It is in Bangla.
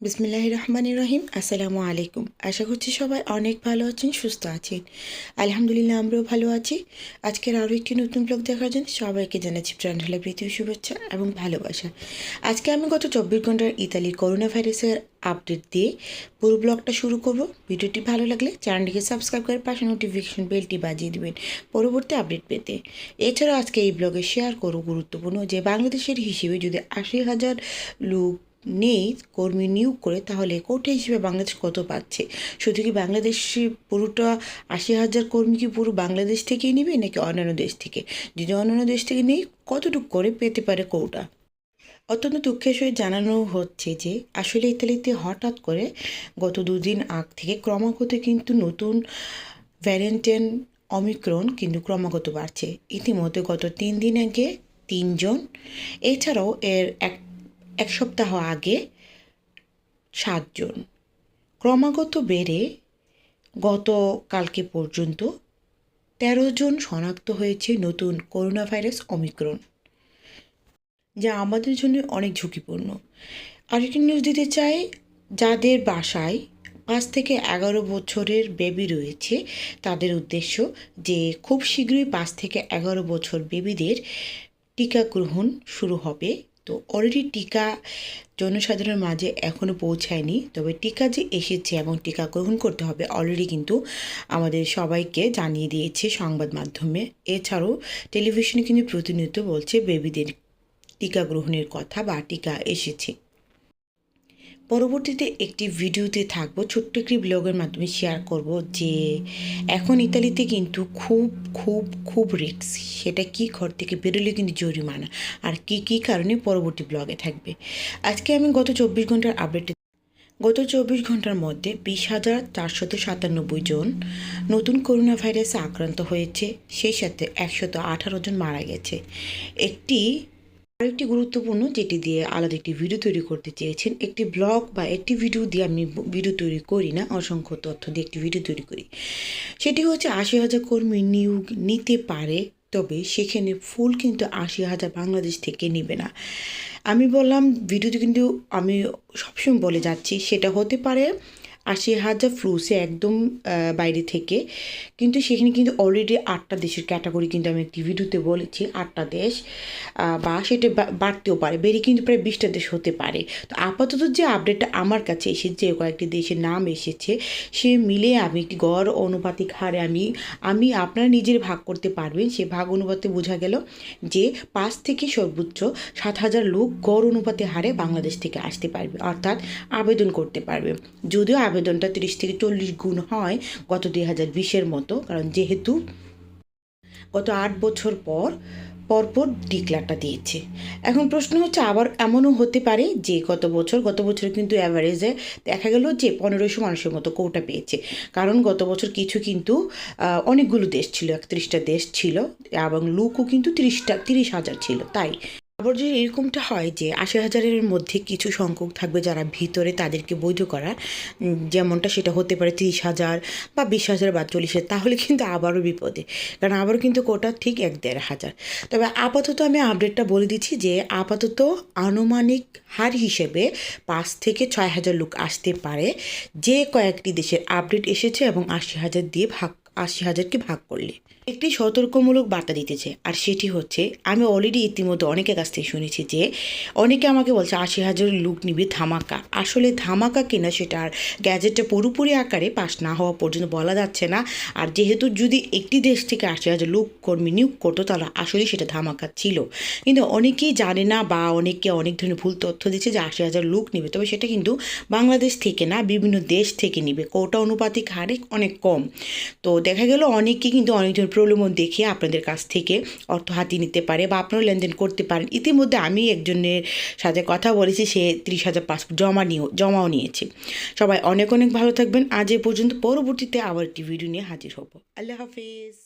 বিসমিল্লাহ রহমান রহিম আসসালামু আলাইকুম। আশা করছি সবাই অনেক ভালো আছেন, সুস্থ আছেন। আলহামদুলিল্লাহ, আমরাও ভালো আছি। আজকের আরও একটি নতুন ব্লগ দেখার জন্য সবাইকে জানাচ্ছি প্রাণঢালা প্রীতি শুভেচ্ছা এবং ভালোবাসা। আজকে আমি গত চব্বিশ ঘণ্টার ইতালির করোনা ভাইরাসের আপডেট দিয়ে পুরো ব্লগটা শুরু করব। ভিডিওটি ভালো লাগলে চ্যানেলটিকে সাবস্ক্রাইব করে পাশে নোটিফিকেশন বেলটি বাজিয়ে দেবেন পরবর্তী আপডেট পেতে। এছাড়াও আজকে এই ব্লগে শেয়ার করব গুরুত্বপূর্ণ যে বাংলাদেশের হিসেবে যদি আশি হাজার লোক নেই, কর্মী নিয়োগ করে, তাহলে কোটা হিসেবে বাংলাদেশ কত পাচ্ছে? শুধু কি বাংলাদেশ পুরোটা আশি হাজার কর্মী কি পুরো বাংলাদেশ থেকেই নেবে, নাকি অন্যান্য দেশ থেকে? যদি অন্যান্য দেশ থেকে নেই, কতটুকু করে পেতে পারে কোটা অত্যন্ত দুঃখের সহিত জানানো হচ্ছে যে, আসলে ইতালিতে হঠাৎ করে গত দুদিন আগ থেকে ক্রমাগত কিন্তু নতুন ভ্যারিয়েন্টেন অমিক্রণ কিন্তু ক্রমাগত বাড়ছে। ইতিমধ্যে গত তিন দিন আগে তিনজন, এছাড়াও এর এক এক সপ্তাহ আগে সাতজন ক্রমাগত বেড়ে গত কালকে পর্যন্ত তেরো জন শনাক্ত হয়েছে নতুন করোনা ভাইরাস অমিক্রণ যা আমাদের জন্য অনেক ঝুঁকিপূর্ণ। আরেকটি নিউজ দিতে চাই, যাদের বাসায় পাঁচ থেকে এগারো বছরের বেবি রয়েছে, তাদের উদ্দেশ্য যে খুব শীঘ্রই পাঁচ থেকে এগারো বছর বেবিদের টিকা গ্রহণ শুরু হবে। তো অলরেডি টিকা জনসাধারণের মাঝে এখনও পৌঁছায়নি। তবে টিকা যে এসেছে এবং টিকা গ্রহণ করতে হবে অলরেডি কিন্তু আমাদের সবাইকে জানিয়ে দিয়েছে সংবাদ মাধ্যমে। এছাড়াও টেলিভিশনে কিন্তু প্রতিনিয়ত বলছে বেবিদের টিকা গ্রহণের কথা বা টিকা এসেছে। পরবর্তীতে একটি ভিডিওতে থাকব, ছোট্ট একটি ব্লগের মাধ্যমে শেয়ার করব যে এখন ইতালিতে কিন্তু খুব খুব খুব রিক্স সেটা কি ঘর থেকে বেরোলে কিন্তু জরিমানা। আর কি কি কারণে পরবর্তী ব্লগে থাকবে। আজকে আমি গত চব্বিশ ঘণ্টার আপডেট গত চব্বিশ ঘণ্টার মধ্যে বিশ হাজার চারশত সাতানব্বই জন নতুন করোনা ভাইরাসে আক্রান্ত হয়েছে। সেই সাথে একশত আঠারো জন মারা গেছে। একটি আরেকটি গুরুত্বপূর্ণ যেটি দিয়ে আলাদা একটি ভিডিও তৈরি করতে চেয়েছেন, একটি ব্লগ বা একটি ভিডিও দিয়ে আমি ভিডিও তৈরি করি না, অসংখ্য তথ্য দিয়ে একটি ভিডিও তৈরি করি। সেটি হচ্ছে আশি হাজার কর্মী নিয়োগ নিতে পারে, তবে সেখানে ফুল কিন্তু আশি হাজার বাংলাদেশ থেকে নেবে না। আমি বললাম ভিডিওতে কিন্তু আমি সবসময় বলে যাচ্ছি, সেটা হতে পারে আশি হাজার ফ্লুসে একদম বাইরে থেকে। কিন্তু সেখানে কিন্তু অলরেডি আটটা দেশের ক্যাটাগরি কিন্তু আমি একটি ভিডিওতে বলেছি, আটটা দেশ বা সেটা বাড়তেও পারে, বেড়ে কিন্তু প্রায় বিশটা দেশ হতে পারে। তো আপাতত যে আপডেটটা আমার কাছে এসেছে কয়েকটি দেশের নাম এসেছে, সে মিলে আমি গড় অনুপাতিক হারে আমি আমি আপনারা নিজের ভাগ করতে পারবেন। সে ভাগ অনুপাতে বোঝা গেল যে পাঁচ থেকে সর্বোচ্চ সাত হাজার লোক গড় অনুপাতে হারে বাংলাদেশ থেকে আসতে পারবে, অর্থাৎ আবেদন করতে পারবে। যদিও আবেদনটা তিরিশ থেকে চল্লিশ গুণ হয় গত দুই হাজার বিশের মতো, কারণ যেহেতু গত আট বছর পর, পরপর ডিক্লারটা দিয়েছে। এখন প্রশ্ন হচ্ছে, আবার এমনও হতে পারে যে গত বছর গত বছর কিন্তু অ্যাভারেজে দেখা গেল যে পনেরোশো মানুষের মতো কোটা পেয়েছে। কারণ গত বছর কিছু কিন্তু অনেকগুলো দেশ ছিল, একত্রিশটা দেশ ছিল, এবং লুকও কিন্তু তিরিশটা, তিরিশ হাজার ছিল। তাই আবার যদি এরকমটা হয় যে আশি হাজারের মধ্যে কিছু সংখ্যক থাকবে যারা ভিতরে তাদেরকে বৈধ করা যেমনটা সেটা হতে পারে তিরিশ হাজার বা বিশ হাজার বা চল্লিশ হাজার, তাহলে কিন্তু আবারও বিপদে। কারণ আবারও কিন্তু কোটা ঠিক এক দেড় হাজার। তবে আপাতত আমি আপডেটটা বলে দিচ্ছি যে আপাতত আনুমানিক হার হিসেবে পাঁচ থেকে ছয় হাজার লোক আসতে পারে। যে কয়েকটি দেশের আপডেট এসেছে এবং আশি হাজার দিয়ে ভাগ আশি হাজারকে ভাগ করলে। একটি সতর্কমূলক বার্তা দিতেছে, আর সেটি হচ্ছে, আমি অলরেডি ইতিমধ্যে অনেকের কাছ থেকে শুনেছি যে, অনেকে আমাকে বলছে, আশি হাজার লুক নিবে ধামাকা। আসলে ধামাকা কিনা সেটা আর গ্যাজেটটা পুরোপুরি আকারে পাস না হওয়া পর্যন্ত বলা যাচ্ছে না। আর যেহেতু যদি একটি দেশ থেকে আশি হাজার লোক কর্মী নিয়োগ করতো, তাহলে আসলে সেটা ধামাকা ছিল। কিন্তু অনেকেই জানে না বা অনেকে অনেক ধরনের ভুল তথ্য দিচ্ছে যে, আশি হাজার লোক নিবে। তবে সেটা কিন্তু বাংলাদেশ থেকে না, বিভিন্ন দেশ থেকে নিবে। কোটা অনুপাতিক হারে অনেক কম। তো দেখা গেল অনেকে কিন্তু অনেকজন প্রলোভন দেখিয়ে আপনাদের কাছ থেকে অর্থ হাতিয়ে নিতে পারে বা আপনারা লেনদেন করতে পারেন। ইতিমধ্যে আমি একজনের সাথে কথা বলেছি, সে ত্রিশ হাজার পাসপোর্ট জমা নিয়েও জমাও নিয়েছে। সবাই অনেক অনেক ভালো থাকবেন। আজ এ পর্যন্ত পরবর্তীতে আবার একটি ভিডিও নিয়ে হাজির হব। আল্লাহ হাফিজ।